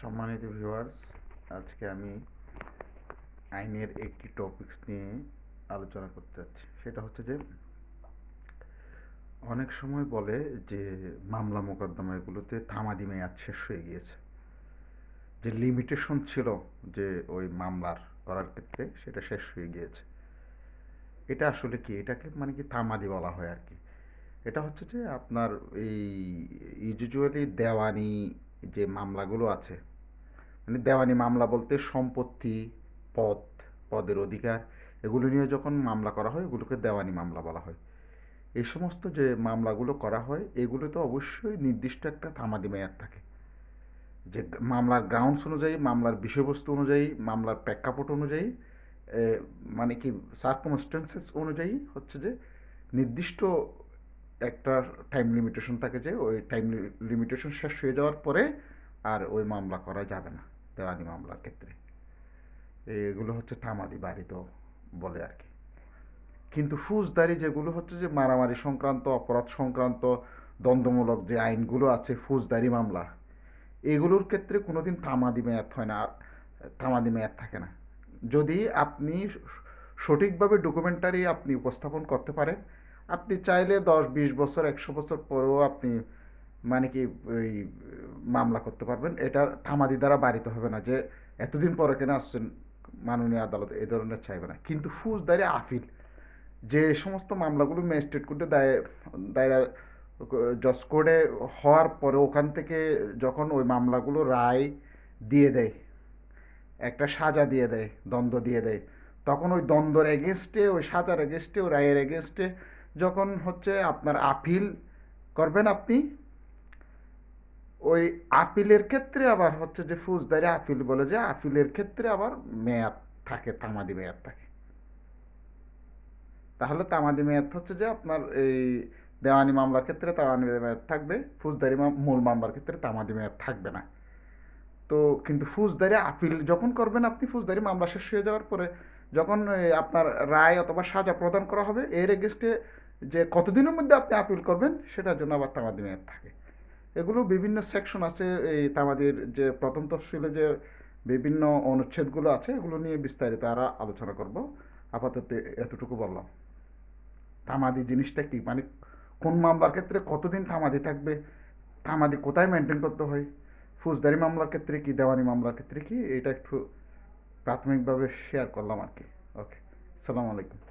সম্মানিত ভিউয়ার্স আজকে আমি আইনের একটি টপিকস নিয়ে আলোচনা করতে যাচ্ছি। সেটা হচ্ছে যে, অনেক সময় বলে যে, মামলা মোকদ্দমা এগুলোতে থামাদি মেয়াদ শেষ হয়ে গিয়েছে। যে লিমিটেশন ছিল যে ওই মামলার করার ক্ষেত্রে সেটা শেষ হয়ে গিয়েছে। এটা আসলে কি? এটাকে মানে কি থামাদি বলা হয় আর কি? এটা হচ্ছে যে, আপনার এই ইউজুয়ালি দেওয়ানি যে মামলাগুলো আছে মানে দেওয়ানি মামলা বলতে সম্পত্তি, পদ, পদের অধিকার, এগুলো নিয়ে যখন মামলা করা হয়, এগুলোকে দেওয়ানি মামলা বলা হয়। এই সমস্ত যে মামলাগুলো করা হয়, এগুলোতে অবশ্যই নির্দিষ্ট একটা থামাদি মেয়াদ থাকে। যে মামলার গ্রাউন্ডস অনুযায়ী, মামলার বিষয়বস্তু অনুযায়ী, মামলার প্রেক্ষাপট অনুযায়ী মানে কি সার্কমস্টেন্সেস অনুযায়ী হচ্ছে যে নির্দিষ্ট একটা টাইম লিমিটেশন থাকে যে, ওই টাইম লিমিটেশন শেষ হয়ে যাওয়ার পরে আর ওই মামলা করা যাবে না দেওয়ানি মামলার ক্ষেত্রে। এগুলো হচ্ছে থামাদি বাড়িত বলে আর কি। কিন্তু ফৌজদারি যেগুলো হচ্ছে যে মারামারি সংক্রান্ত, অপরাধ সংক্রান্ত, দ্বন্দ্বমূলক যে আইনগুলো আছে, ফৌজদারি মামলা, এগুলোর ক্ষেত্রে কোনোদিন থামাদি মেয়াদ হয় না, থামাদি মেয়াদ থাকে না। যদি আপনি সঠিকভাবে ডকুমেন্টারি আপনি উপস্থাপন করতে পারেন, আপনি চাইলে দশ, বিশ বছর, একশো বছর পরেও আপনি মানে কি ওই মামলা করতে পারবেন? এটা থামাদি দ্বারা বাড়িতে হবে না যে এতদিন পরে কেন আসছেন মাননীয় আদালত? এই ধরনের চাইবে না। কিন্তু ফৌজদারি আপিল, যে সমস্ত মামলাগুলো ম্যাজিস্ট্রেট কোর্টে দায়, দায়রা জজ কোর্টে হওয়ার পরে ওখান থেকে যখন ওই মামলাগুলো রায় দিয়ে দেয়, একটা সাজা দিয়ে দেয়, দ্বন্দ্ব দিয়ে দেয়, তখন ওই দ্বন্দ্বর এগেনস্টে ওই সাজার এগেনস্টে ওই রায়ের এগেনস্টে যখন হচ্ছে আপনার আপিল করবেন আপনি ওই আপিলের ক্ষেত্রে আবার হচ্ছে যে ফৌজদারি আপিল বলে যে আপিলের ক্ষেত্রে আবার মেয়াদ থাকে, তামাদি মেয়াদ থাকে। তাহলে তামাদি মেয়াদ হচ্ছে যে আপনার এই দেওয়ানি মামলার ক্ষেত্রে তামাদি মেয়াদ থাকবে, ফৌজদারি মূল মামলার ক্ষেত্রে তামাদি মেয়াদ থাকবে না। তো কিন্তু ফৌজদারি আপিল যখন করবেন আপনি, ফৌজদারি মামলা শেষ হয়ে যাওয়ার পরে যখন আপনার রায় অথবা সাজা প্রদান করা হবে, এর এগেস্টে যে কতদিনের মধ্যে আপনি আপিল করবেন, সেটার জন্য আবার তামাদি মেয়াদ থাকে। এগুলো বিভিন্ন সেকশন আছে, এই তামাদির যে প্রথম তফসিলে যে বিভিন্ন অনুচ্ছেদগুলো আছে, এগুলো নিয়ে বিস্তারিত আরও আলোচনা করব। আপাতত এতটুকু বললাম। তামাদি জিনিসটা কি? মানে কোন মামলার ক্ষেত্রে কতদিন তামাদি থাকবে? তামাদি কোথায় মেনটেন করতে হয়? ফৌজদারি মামলার ক্ষেত্রে কি, দেওয়ানি মামলার ক্ষেত্রে কি? এটা একটু প্রাথমিকভাবে শেয়ার করলাম আর কি। ওকে সালাম আলাইকুম।